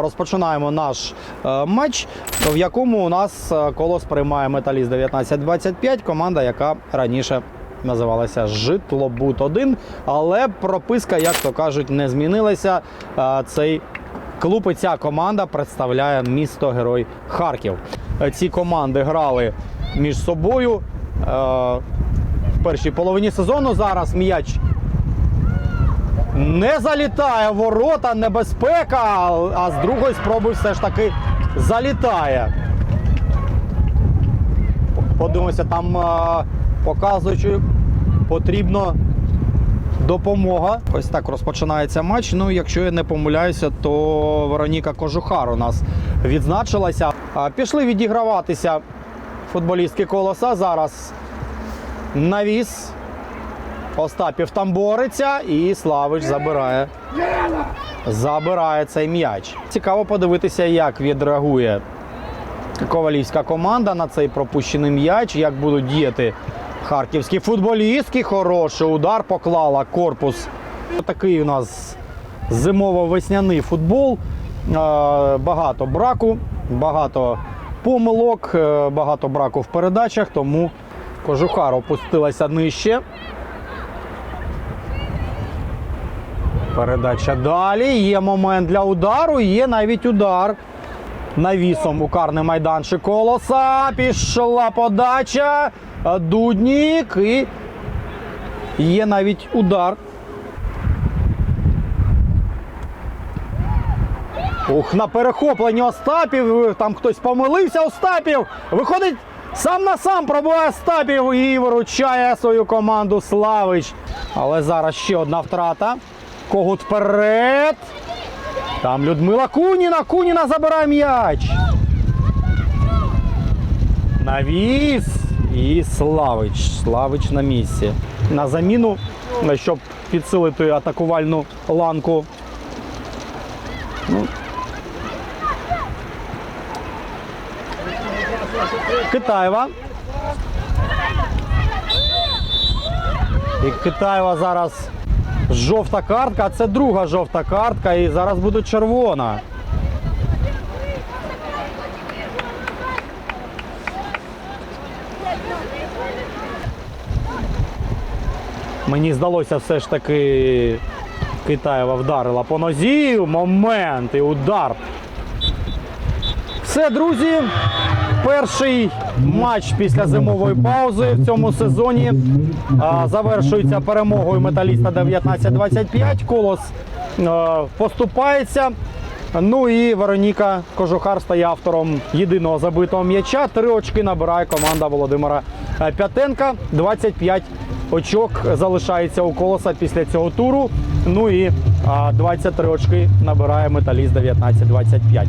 розпочинаємо наш е, матч, в якому у нас е, колос приймає металіст 1925, команда, яка раніше називалася Житлобут 1. Але прописка, як то кажуть, не змінилася. Е, Цей клуб і ця команда представляє місто Герой Харків. Ці команди грали між собою. В першій половині сезону зараз м'яч не залітає ворота, небезпека, а з другої спроби все ж таки залітає. Подивимося, там е, показують, що потрібно допомога. Ось так розпочинається матч. Ну, якщо я не помиляюся, то Вероніка Кожухар у нас відзначилася. Пішли відіграватися футболістки колоса. Зараз навіс. Остапів там бореться і Славич забирає. Забирає цей м'яч. Цікаво подивитися, як відреагує ковалівська команда на цей пропущений м'яч, як будуть діяти харківські футболістки. Хороший удар поклала корпус. Такий у нас зимово-весняний футбол. Е, Багато браку, багато помилок, е, багато браку в передачах, тому Кожухар опустилася нижче. Передача далі. Є момент для удару, є навіть удар. Навісом у карний майданчик колоса. Пішла подача. Дуднік і є навіть удар. Ух, на перехопленні Остапів. Там хтось помилився. Остапів. Виходить сам на сам пробиває Остапів і виручає свою команду Славич. Але зараз ще одна втрата. Когут вперед. Там Людмила Куніна. Куніна забирає м'яч. Навіс. І Славич. Славич на місці. На заміну, щоб підсилити атакувальну ланку. Ну. Китаєва. І Китаєва зараз жовта картка, а це друга жовта картка, і зараз буде червона. Мені здалося, все ж таки Китаєва вдарила по нозі. Момент і удар. Все, друзі. Перший матч після зимової паузи в цьому сезоні завершується перемогою металіста 19-25. Колос поступається. Ну і Вероніка Кожухар стає автором єдиного забитого м'яча. Три очки набирає команда Володимира е, П'ятенка. 25 очок залишається у колоса після цього туру. Ну і а, 23 очки набирає металіст 19-25.